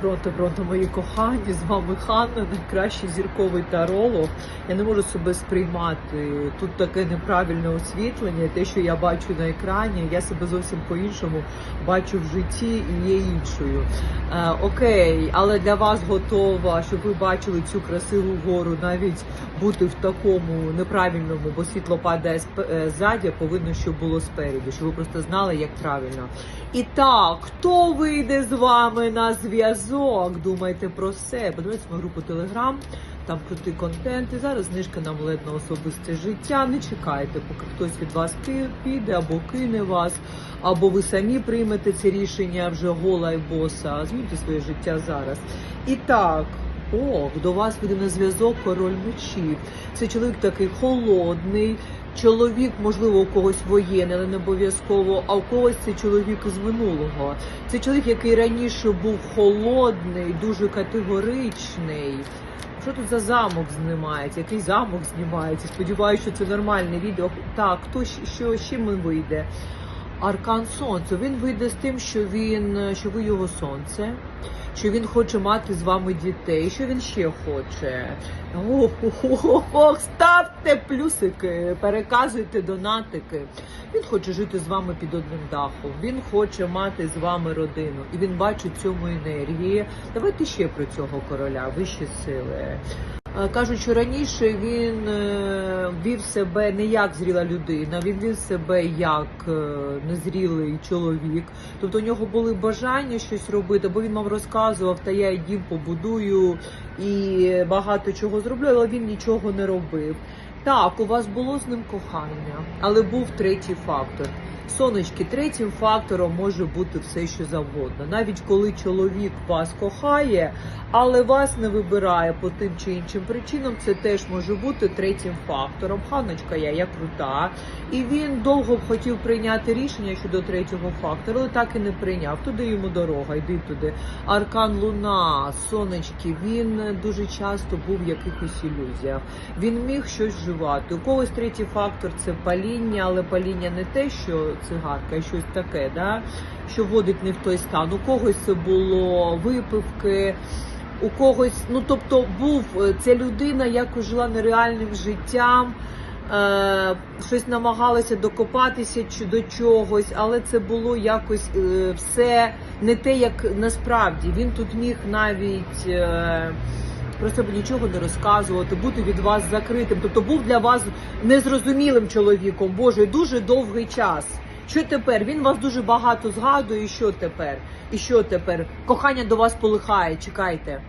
Пронто, пронто, мої кохані, з вами Ханна, найкращий зірковий таролог. Я не можу себе сприймати. Тут таке неправильне освітлення. Те, що я бачу на екрані, я себе зовсім по-іншому бачу в житті і є іншою. Е, окей, але для вас готова, щоб ви бачили цю красиву гору, навіть бути в такому неправильному, бо світло падає е, ззаді, повинно, щоб було спереду, щоб ви просто знали, як правильно. І так, хто вийде з вами на зв'язок? Думайте про себе. Подивіться мою групу Телеграм, там крутий контент. І зараз знижка на амулет на особисте життя. Не чекайте, поки хтось від вас піде або кине вас, або ви самі приймете це рішення вже гола і боса. Зміньте своє життя зараз. І так. О, до вас вийде на зв'язок король мечів. Це чоловік такий холодний, чоловік, можливо, у когось воєнний, але не обов'язково, а у когось це чоловік з минулого. Це чоловік, який раніше був холодний, дуже категоричний. Що тут за замок знімається? Який замок знімається? Сподіваюся, що це нормальне відео. Так, хто що ще ми вийде? Аркан сонця. Він вийде з тим, що він що ви його сонце, що він хоче мати з вами дітей. Що він ще хоче? Ох, ох, ох, ох, ставте плюсики, переказуйте донатики. Він хоче жити з вами під одним дахом. Він хоче мати з вами родину, і він бачить цьому енергії. Давайте ще про цього короля, вищі сили. Е, Кажуть, що раніше він е, вів себе не як зріла людина, він вів себе як е, незрілий чоловік. Тобто у нього були бажання щось робити, бо він мав розказував, та я і дім побудую і багато чого зроблю, але він нічого не робив. Так, у вас було з ним кохання, але був третій фактор. Сонечки, третім фактором може бути все, що завгодно. Навіть коли чоловік вас кохає, але вас не вибирає по тим чи іншим причинам, це теж може бути третім фактором. Ханочка, я, я крута. І він довго б хотів прийняти рішення щодо третього фактора, але так і не прийняв. Туди йому дорога, йди туди. Аркан Луна, сонечки, він дуже часто був в якихось ілюзіях. Він міг щось вживати. У когось третій фактор це паління, але паління не те, що цигарка, а щось таке, да? що вводить не в той стан. У когось це було випивки. У когось, ну тобто, був е, ця людина, якось жила нереальним життям, е, щось намагалася докопатися до чогось, але це було якось е, все не те, як насправді. Він тут міг навіть. Е, про себе нічого не розказувати, бути від вас закритим. Тобто був для вас незрозумілим чоловіком. Боже, дуже довгий час. Що тепер? Він вас дуже багато згадує. І що тепер? І що тепер? Кохання до вас полихає. Чекайте.